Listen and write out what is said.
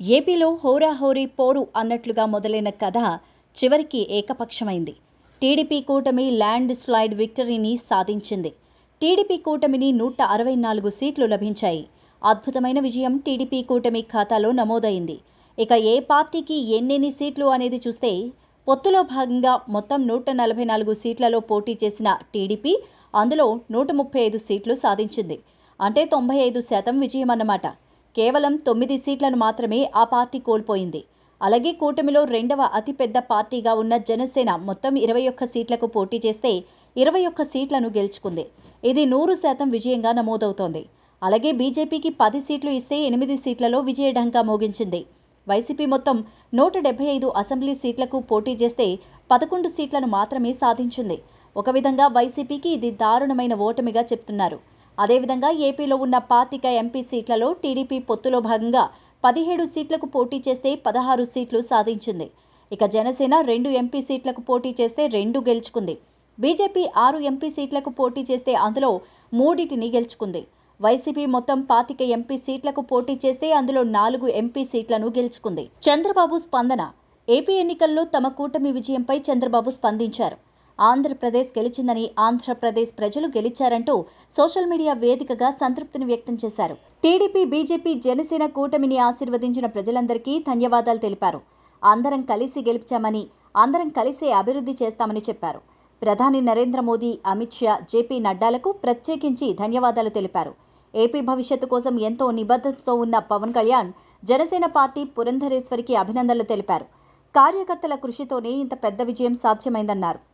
ఏపీలో హోరాహోరీ పోరు అన్నట్లుగా మొదలైన కథ చివరికి ఏకపక్షమైంది. టీడీపీ కూటమి ల్యాండ్ స్లైడ్ విక్టరీని సాధించింది. టీడీపీ కూటమిని నూట అరవై నాలుగు సీట్లు లభించాయి. అద్భుతమైన విజయం టీడీపీ కూటమి ఖాతాలో నమోదైంది. ఇక ఏ పార్టీకి ఎన్నెన్ని సీట్లు అనేది చూస్తే పొత్తులో భాగంగా మొత్తం నూట నలభై నాలుగు సీట్లలో పోటీ చేసిన టీడీపీ అందులో నూట ముప్పై ఐదు సీట్లు సాధించింది. అంటే తొంభై ఐదు శాతం విజయం అన్నమాట కేవలం తొమ్మిది సీట్లను మాత్రమే ఆ పార్టీ కోల్పోయింది. అలాగే కూటమిలో రెండవ అతిపెద్ద పార్టీగా ఉన్న జనసేన మొత్తం ఇరవై ఒక్క సీట్లకు పోటీ చేస్తే ఇరవై ఒక్క సీట్లను గెలుచుకుంది. ఇది నూరు శాతం విజయంగా నమోదవుతోంది. అలాగే బీజేపీకి పది సీట్లు ఇస్తే ఎనిమిది సీట్లలో విజయఢంకా మోగించింది. వైసీపీ మొత్తం నూట డెబ్బై ఐదు అసెంబ్లీ సీట్లకు పోటీ చేస్తే పదకొండు సీట్లను మాత్రమే సాధించింది. ఒక విధంగా వైసీపీకి ఇది దారుణమైన ఓటమిగా చెప్తున్నారు. అదేవిధంగా ఏపీలో ఉన్న పాతిక ఎంపీ సీట్లలో టీడీపీ పొత్తులో భాగంగా పదిహేడు సీట్లకు పోటీ చేస్తే పదహారు సీట్లు సాధించింది. ఇక జనసేన రెండు ఎంపీ సీట్లకు పోటీ చేస్తే రెండు గెలుచుకుంది. బీజేపీ ఆరు ఎంపీ సీట్లకు పోటీ చేస్తే అందులో మూడిటిని గెలుచుకుంది. వైసీపీ మొత్తం పాతిక ఎంపీ సీట్లకు పోటీ చేస్తే అందులో నాలుగు ఎంపీ సీట్లను గెలుచుకుంది. చంద్రబాబు స్పందన ఏపీ ఎన్నికల్లో తమ కూటమి విజయంపై చంద్రబాబు స్పందించారు. ఆంధ్రప్రదేశ్ గెలిచిందని ఆంధ్రప్రదేశ్ ప్రజలు గెలిచారంటూ సోషల్ మీడియా వేదికగా సంతృప్తిని వ్యక్తం చేశారు. టీడీపీ బీజేపీ జనసేన కూటమిని ఆశీర్వదించిన ప్రజలందరికీ ధన్యవాదాలు తెలిపారు. అందరం కలిసి గెలిచామని అందరం కలిసే అభివృద్ధి చేస్తామని చెప్పారు. ప్రధాని నరేంద్ర మోదీ అమిత్ షా జేపీ నడ్డాలకు ప్రత్యేకించి ధన్యవాదాలు తెలిపారు. ఏపీ భవిష్యత్తు కోసం ఎంతో నిబద్ధతతో ఉన్న పవన్ కళ్యాణ్ జనసేన పార్టీ పురంధరేశ్వరికి అభినందనలు తెలిపారు. కార్యకర్తల కృషితోనే ఇంత పెద్ద విజయం సాధ్యమైందన్నారు.